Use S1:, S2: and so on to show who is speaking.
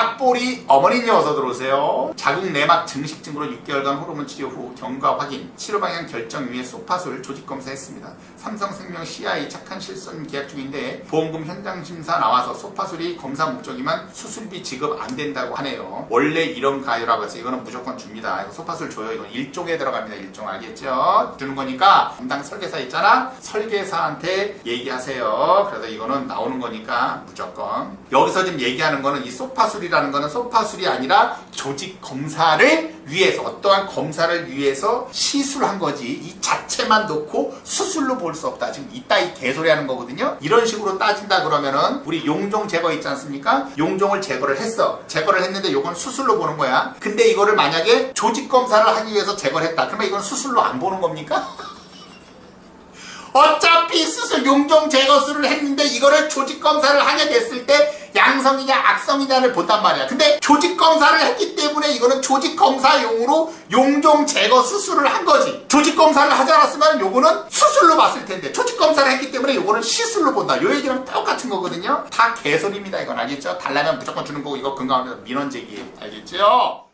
S1: 빡보리 어머니님 어서 들어오세요. 자궁 내막 증식 증으로 6개월간 호르몬 치료 후 경과 확인, 치료 방향 결정 위해 소파술 조직 검사했습니다. 삼성생명 CI 착한 실손 계약 중인데 보험금 현장 심사 나와서 소파술이 검사 목적이면 수술비 지급 안 된다고 하네요. 원래 이런 가요라고 해서 이거는 무조건 줍니다. 이거 소파술 줘요. 이건 일종에 들어갑니다. 일종 알겠죠? 주는 거니까 담당 설계사 있잖아. 설계사한테 얘기하세요. 그래서 이거는 나오는 거니까 무조건. 여기서 지금 얘기하는 거는 이 소파술이 라는 거는 소파술이 아니라 조직 검사를 위해서 어떠한 검사를 위해서 시술한 거지 이 자체만 놓고 수술로 볼 수 없다. 지금 이따 이 개소리 하는 거거든요. 이런 식으로 따진다 그러면은 우리 용종 제거 있지 않습니까? 용종을 제거를 했어. 제거를 했는데 요건 수술로 보는 거야. 근데 이거를 만약에 조직 검사를 하기 위해서 제거를 했다. 그러면 이건 수술로 안 보는 겁니까? 어차피 수술 용종 제거술을 했는데 이거를 조직 검사를 하게 됐을 때 양성이냐 악성이냐를 본단 말이야. 근데 조직 검사를 했기 때문에 이거는 조직 검사용으로 용종 제거 수술을 한 거지. 조직 검사를 하지 않았으면 요거는 수술로 봤을 텐데 조직 검사를 했기 때문에 요거는 시술로 본다. 요 얘기랑 똑같은 거거든요. 다 개소리입니다. 이건 알겠죠? 달라면 무조건 주는 거고 이거 근거하면서 민원 제기 알겠죠?